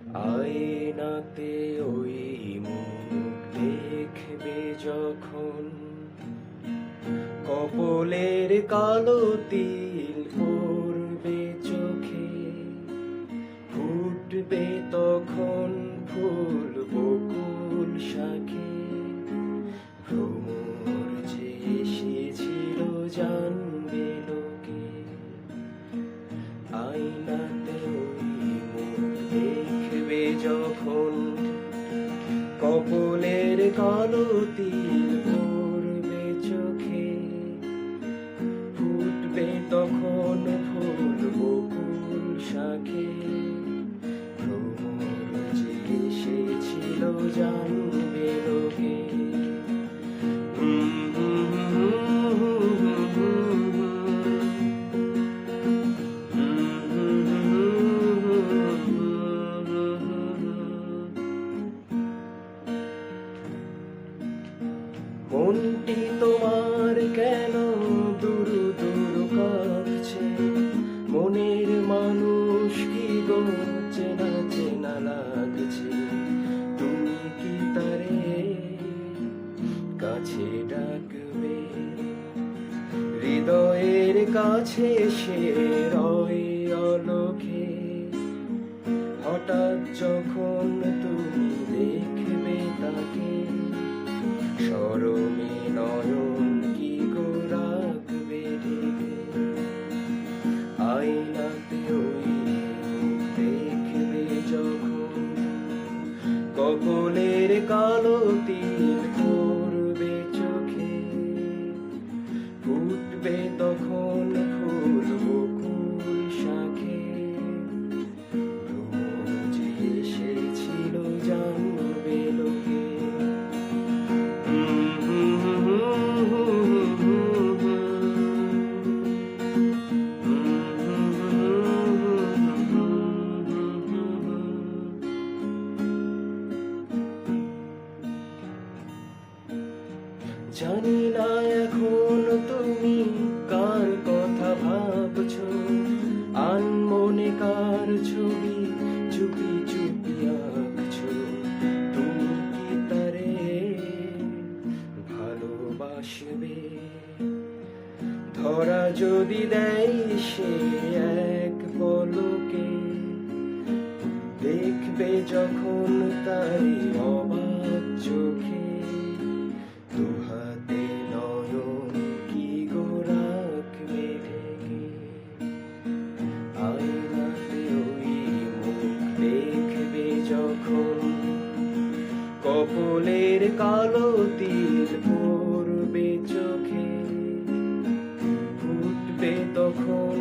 আয়নাতে ওই মুখ দেখবে যখন কপলের কালো তিল কপলের কলতি ভরবে চোখে। ফুটবে তখন ফুল বকুল শাখে। ভ্রমর যে এসেছিল জানবে চেনা চেনা লাগছে। তুমি কি তারে কাছে ডাকবে? হৃদয়ের কাছে সে রয় অলোকে হঠাৎ যখন তুমি দেখবে তাকে, সরমে নয়ন কালো জানি না এখন তুমি কার কথা ভাবছ। আনমনে কার ছবি চুপি চুপি আঁকছো? তুমি কি তারে ভালোবাসবে? ধরা যদি দেয় সে এক পলকে, দেখবে যখন তারি কপলের কালো তীর পড়বে চোখে। ফুটবে তখন